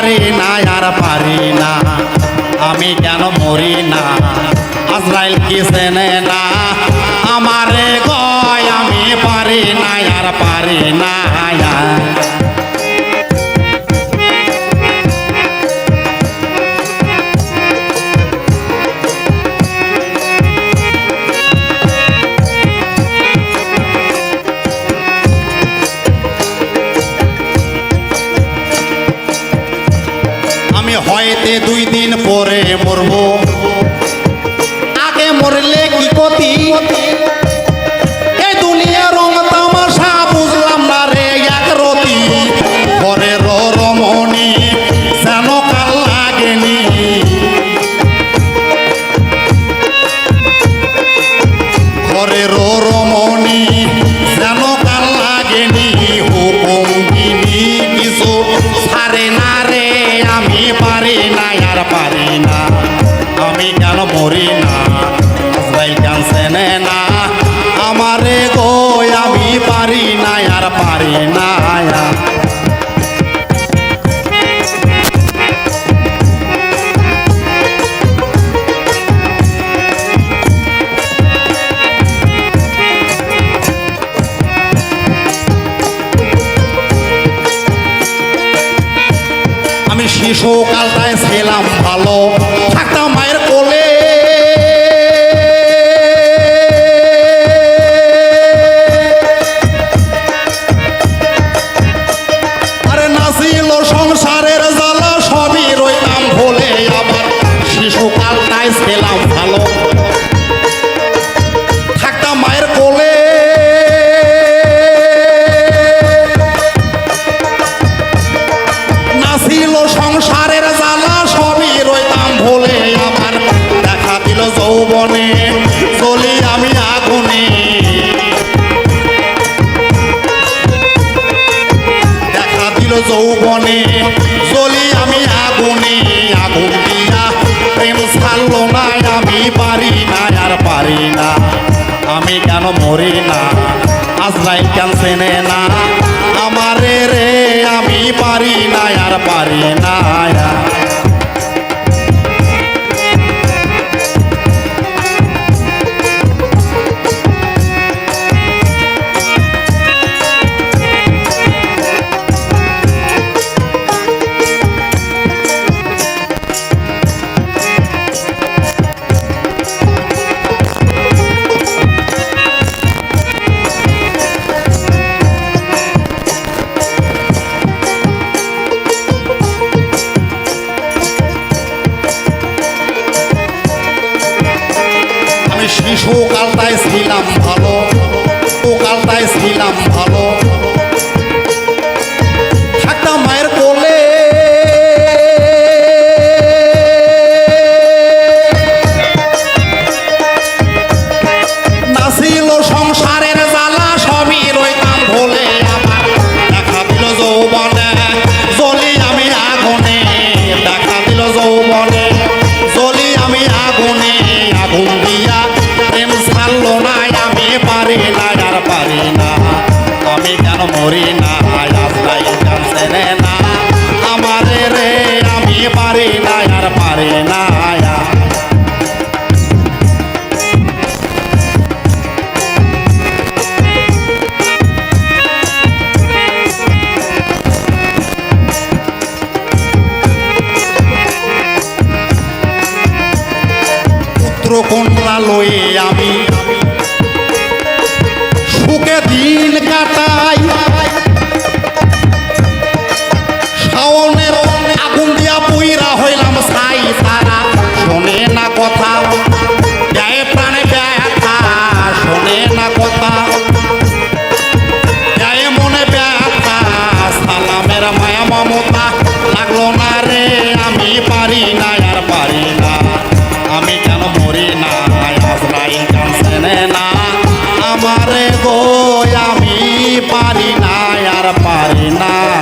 পারি না, আর পারি না। আমি কেন মরি না? আজরাইল কি চেনে না? আমারে গয় আমি পারি না, আর পারি না। হয়তে দুই দিন পরে মরবো। আগে মরলে কি ক্ষতি? আমি শিশু কালটায় ছিলাম ভালো। থাকতাম শিশু কালটায় ছিলাম ভালো। থাকতাম মায়ের কোলে। না ছিল পারি না আর পারি না। শিশু কালটায় ছিলাম ভালো ও কালটায় ছিলাম ভালো। দিন কাটাই। শাওনের আগুন দিয়া পুইরা হইলাম ছাই তারা। শোনে না কথা গায়ে প্রাণে ব্যথা। শোনে না কথা গায়ে মনে ব্যথা। সালামের মায়া মমতা আমারে গো আমি পারি না আর পারি না।